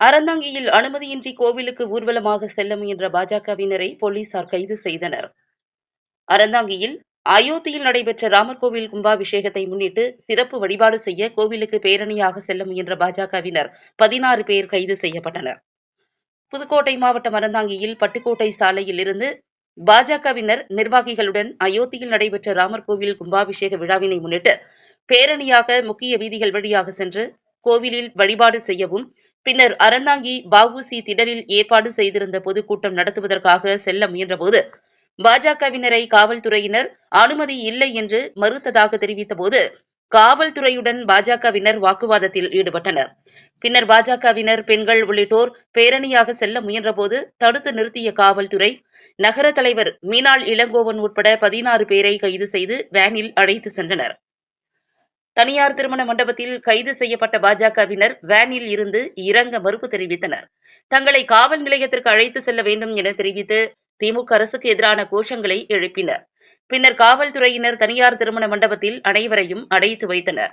அறந்தாங்கியில் அனுமதியின்றி கோவிலுக்கு ஊர்வலமாக செல்ல முயன்ற பாஜகவினரை போலீசார் கைது செய்தனர். அறந்தாங்கியில் அயோத்தியில் நடைபெற்ற ராமர் கோவில் கும்பாபிஷேகத்தை முன்னிட்டு சிறப்பு வழிபாடு செய்ய கோவிலுக்கு பேரணியாக செல்ல முயன்ற பாஜகவினர் பதினாறு பேர் கைது செய்யப்பட்டனர். புதுக்கோட்டை மாவட்டம் அறந்தாங்கியில் பட்டுக்கோட்டை சாலையில் இருந்து பாஜகவினர் நிர்வாகிகளுடன் அயோத்தியில் நடைபெற்ற ராமர் கோவில் கும்பாபிஷேக விழாவினை முன்னிட்டு பேரணியாக முக்கிய வீதிகள் வழியாக சென்று கோவிலில் வழிபாடு செய்யவும் பின்னர் அறந்தாங்கி வஉசி திடலில் ஏற்பாடு செய்திருந்த பொதுக்கூட்டம் நடத்துவதற்காக செல்ல முயன்றபோது பாஜகவினரை காவல்துறையினர் அனுமதி இல்லை என்று மறுத்ததாக தெரிவித்தபோது காவல்துறையுடன் பாஜகவினர் வாக்குவாதத்தில் ஈடுபட்டனர். பின்னர் பாஜகவினர் பெண்கள் உள்ளிட்டோர் பேரணியாக செல்ல முயன்றபோது தடுத்து நிறுத்திய காவல்துறை நகர தலைவர் மீனாள் இளங்கோவன் உட்பட பதினாறு பேரை கைது செய்து வேனில் அழைத்து சென்றனர். தனியார் திருமண மண்டபத்தில் கைது செய்யப்பட்ட பாஜகவினர் வேனில் இருந்து இறங்க மறுப்பு தெரிவித்தனர். தங்களை காவல் நிலையத்திற்கு அழைத்து செல்ல வேண்டும் என தெரிவித்து திமுக அரசுக்கு எதிரான கோஷங்களை எழுப்பினர். பின்னர் காவல்துறையினர் தனியார் திருமண மண்டபத்தில் அனைவரையும் அடைத்து வைத்தனர்.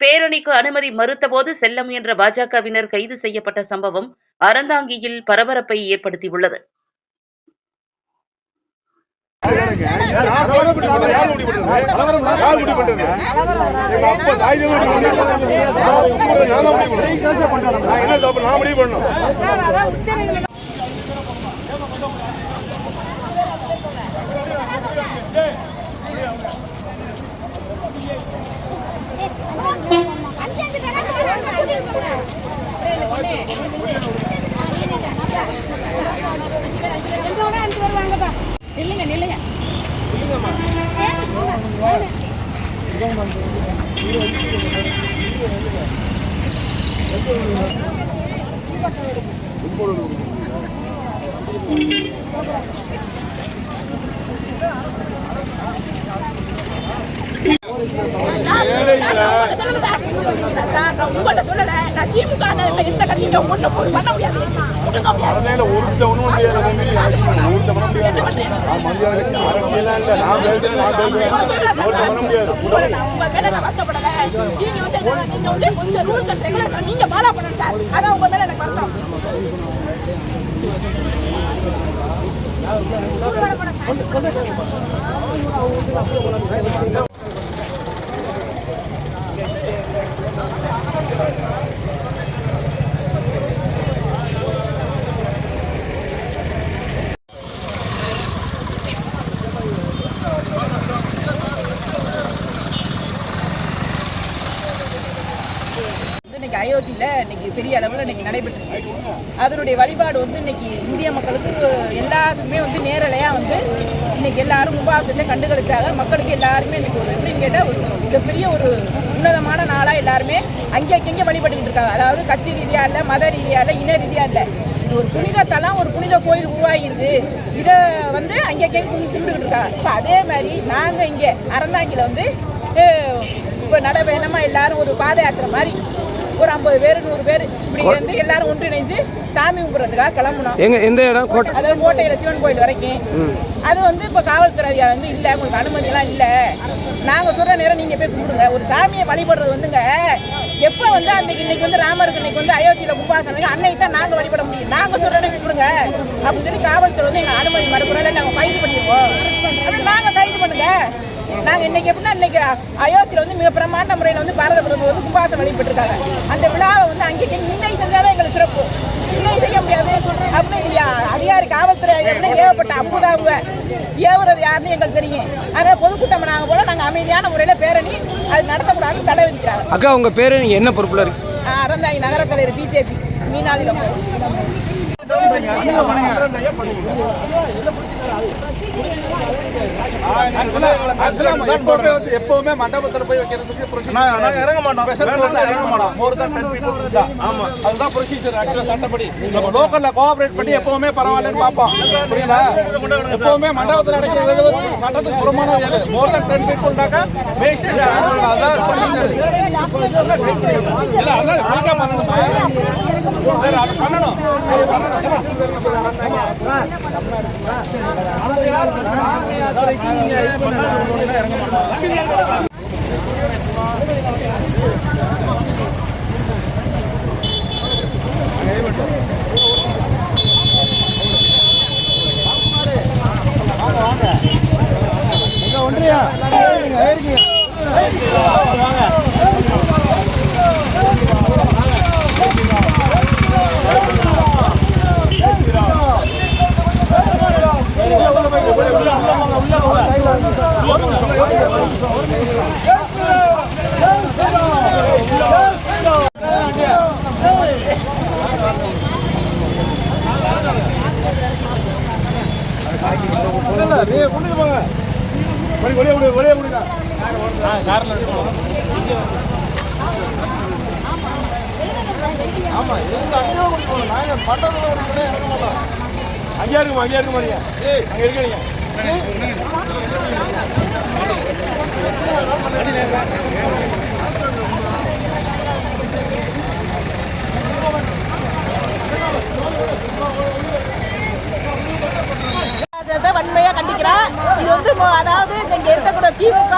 பேரணிக்கு அனுமதி மறுத்தபோது செல்ல முயன்ற பாஜகவினர் கைது செய்யப்பட்ட சம்பவம் அறந்தாங்கியில் பரபரப்பை ஏற்படுத்தியுள்ளது யார் முடிவு பண்றது? யார் முடிவு பண்றது? யார் முடிவு பண்றது? எங்க அப்பா தாய் தான் முடிவு பண்றது. நான் தான் முடிவு பண்ணணும். நான் என்ன தப்பு? நான் முடிவு பண்ணணும். சார், சொல்லல. நான் திமுக ன்னு இப்ப எந்த பண்ண முடியாது. நீங்க follow பண்ணணும் சார். அதான் உங்க மேல எனக்கு வருத்தம். இன்னைக்கு இன்னைக்கு பெரிய அளவில் இன்னைக்கு நடைபெற்றுச்சு. அதனுடைய வழிபாடு வந்து இன்னைக்கு இந்திய மக்களுக்கு எல்லாத்துக்குமே வந்து நேரலையாக வந்து இன்னைக்கு எல்லாரும் கும்பாபிஷத்தை கண்டுகளிச்சாங்க. மக்களுக்கு எல்லாருமே இன்னைக்கு ஒரு எப்படின்னு கேட்டால் ஒரு மிகப்பெரிய ஒரு உன்னதமான நாளாக எல்லாருமே அங்கே அங்கங்கே வழிபட்டுக்கிட்டு இருக்காங்க. அதாவது கட்சி ரீதியாக இல்லை மத ரீதியாக இல்லை இன ரீதியாக இல்லை. இது ஒரு புனித தலம் ஒரு புனித கோயில் உருவாகிருக்கு இதை வந்து அங்கே கும்பிட்டுக்கிட்டு இருக்காங்க. இப்போ அதே மாதிரி நாங்கள் இங்கே அறந்தாங்கியில் வந்து இப்போ நடைபயணமாக எல்லாரும் ஒரு பாத யாத்திரை மாதிரி ஒரு ஐம்பது பேர் நூறு பேர். இப்படி வந்து எல்லாரும் ஒன்றிணைஞ்சு சாமி கும்பிட்றதுக்காக கிளம்பணும் எங்க எந்த இடம்? கோட்டை அதாவது கோட்டையில் சிவன் கோயில் வரைக்கும். அது வந்து இப்போ காவல்துறை ஐயா வந்து இல்லை உங்களுக்கு அனுமதியெல்லாம் இல்லை. நாங்கள் சொல்கிற நேரம் நீங்கள் போய் கும்பிடுங்க. ஒரு சாமியை வழிபடுறது வந்துங்க. எப்போ வந்து அன்னைக்கு இன்னைக்கு வந்து ராமருக்கு இன்னைக்கு வந்து அயோத்தியில் கும்பாசனம் அன்னைக்கு தான் நாங்கள் வழிபட முடியும். நாங்கள் சொல்கிறத கும்பிடுங்க. அப்படின்னு சொல்லி காவல்துறை வந்து எங்கள் அனுமதி மறுப்புறல நாங்கள் கைது பண்ணிடுவோம். நாங்கள் கைது பண்ணுங்க. நாங்கள் இன்னைக்கு எப்படின்னா இன்னைக்கு அயோத்தியில் வந்து மிக பிரமாண்ட முறையில் வந்து பாரத பிரதமர் வந்து கும்பாசம் வழிபட்டிருக்காங்க. அந்த விழாவை வந்து அங்கேயே இன்னைக்கு செஞ்சாதான் எங்களுக்கு சிறப்பு. இன்னைக்கு செய்ய முடியாது அப்படின்னு இல்லையா? அதிகாரி காவல்துறை அதிகாரி ஏவப்பட்ட அம்புதாவுங்க ஏவுறது யாருன்னு எங்களுக்கு தெரியும். அதனால பொதுக்கூட்டம் நாங்கள் போல நாங்கள் அமைதியான முறையில் பேரணி அது நடத்தக்கூடாதுன்னு தடை விதிக்கிறாங்க. அக்கா உங்க பேரு நீங்க என்ன பொறுப்புல இருக்கு? ஆஹ் அறந்தாங்கி நகர தலைவர் பிஜேபி மீனாளிலம் எப்பவுமே மண்டபத்துல போய் வைக்கிறதுக்கு இறங்க மாட்டோம். இறங்க மாட்டோம். மோர் தான் ஆமா. அதுதான் ப்ரொசீஜர் ஆக்சுவலா சட்டப்படி. நம்ம லோக்கல்ல கோஆபரேட் பண்ணி எப்பவுமே பரவாயில்லன்னு பார்ப்போம். புரியுதா? எப்பவுமே மண்டபத்தில் நடக்கிறது சட்டத்துக்கு புறமான வேலை. மோர் தான் டென் பீப்புள்னாக்கா அதான் அதான் பண்ணணுமா கொண்டு போங்க. ஒரே விடு ஒரே விடுங்க காரில் ஆமா அங்கேயா இருக்குமா அங்கேயா இருக்குமா நீங்க அங்க இருக்கீங்க அதை வன்மையா கண்டிக்கிறோம் இது வந்து அதாவது இங்க இருக்கக்கூடிய திமுக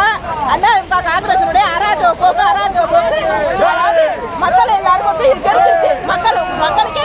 அண்ணா காங்கிரசினுடைய அராஜக போக்கு அராஜக போக்கு. அதாவது மக்கள் எல்லாரும் வந்து தெரிஞ்சிருச்சு மக்கள் மக்களுக்கே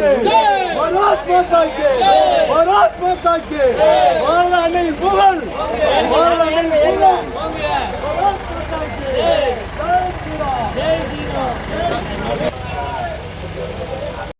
भारत माता के भारत माता के मारना नहीं मुगल मारना नहीं मुगल भारत माता के जय श्री राम जय श्री राम